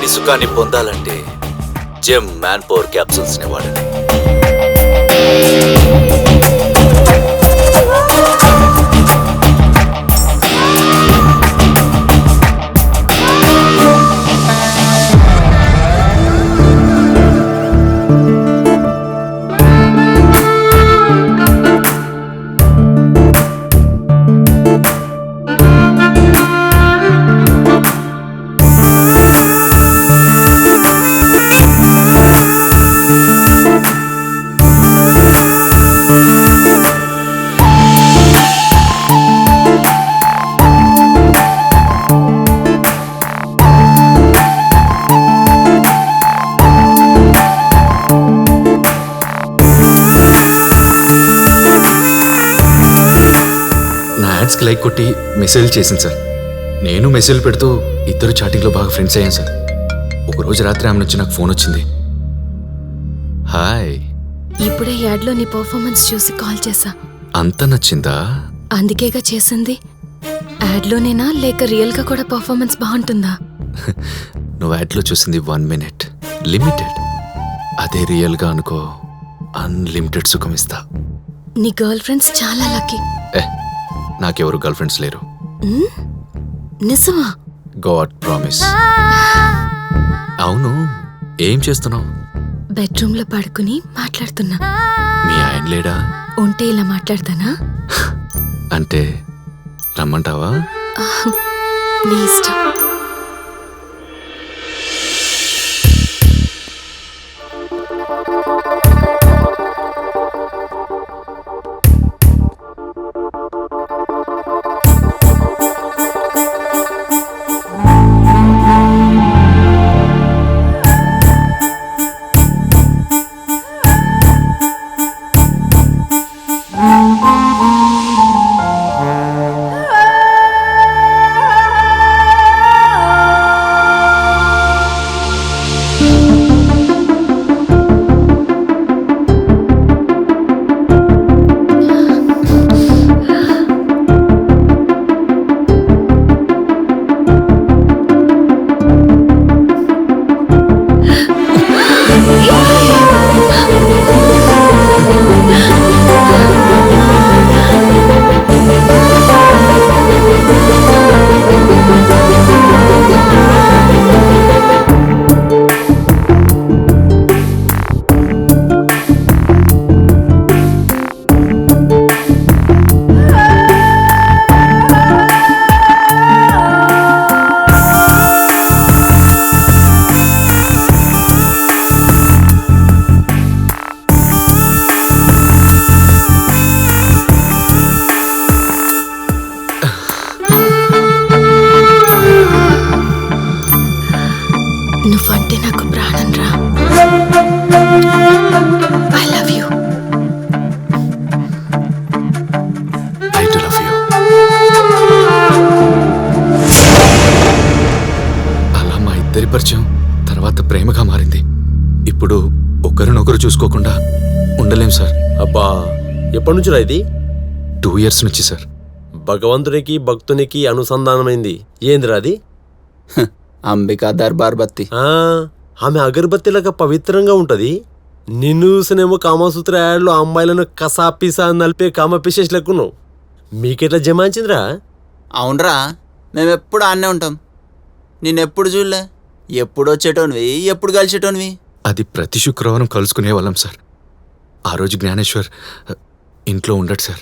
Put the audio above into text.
లేని సుఖాన్ని పొందాలంటే జెమ్ మ్యాన్ పవర్ క్యాప్సూల్స్ని వాడండి. యాడ్స్కి లైక్ కొట్టి మెసేజ్ చేసింది సార్. నేను మెసేజ్ పెడుతూ ఇద్దరు చాటింగ్లో బాగా ఫ్రెండ్స్ అయ్యాను సార్. ఒక రోజు రాత్రి ఆమె నుంచి నాకు ఫోన్ వచ్చింది. హాయ్. ఇప్పుడే యాడ్లో నీ పర్ఫార్మెన్స్ చూసి కాల్ చేశా. అంత నచ్చిందా? అందుకేగా చేసింది. యాడ్లోనేనా లేక రియల్గా కూడా పర్ఫార్మెన్స్ బాగుంటుందా? నువ్వు యాడ్లో చూసింది వన్ మినిట్. లిమిటెడ్. అదే రియల్గా అనుకో అన్లిమిటెడ్ సుఖం ఇస్తా. నీ గర్ల్ ఫ్రెండ్స్ చాలా లక్కీ. నాకెవరు గర్ల్ ఫ్రెండ్స్ లేరు నిజమా? God promise. అవును ఏం చేస్తున్నావు? బెడ్రూమ్లో పడుకుని మాట్లాడుతున్నా. మీ ఆయన లేడా? ఉంటే ఇలా మాట్లాడతానా? అంటే రమ్మంటావా? నీ ఇష్టం. ప్రేమగా మారింది. ఇప్పుడు ఒకరినొకరు చూసుకోకుండా ఉండలేం సార్. అబ్బా ఎప్పటి నుంచి ఇది? టూ ఇయర్స్ నుంచి సార్. భగవంతునికి భక్తునికి అనుసంధానమైంది. ఏందిరా అది? అంబికా దర్బార్ బత్తి. ఆ, ఆమె అగరబత్తిలాగా పవిత్రంగా ఉంటది. నిన్ను చూసినేమో కామసూత్ర యాడ్లో అమ్మాయిలను కసాపిసా నలిపే కామ పిశేష్ లెక్కున్నావు మీకెట్లా జమాయించిందిరా? అవునరా మేము ఎప్పుడు ఆన్నే ఉంటాం. నిన్నెప్పుడు చూడలే? ఎప్పుడు వచ్చేటోనివి ఎప్పుడు కలిసేటోనివి? అది ప్రతి శుక్రవారం కలుసుకునే వాళ్ళం సార్. ఆ రోజు జ్ఞానేశ్వర్ ఇంట్లో ఉండడు సార్.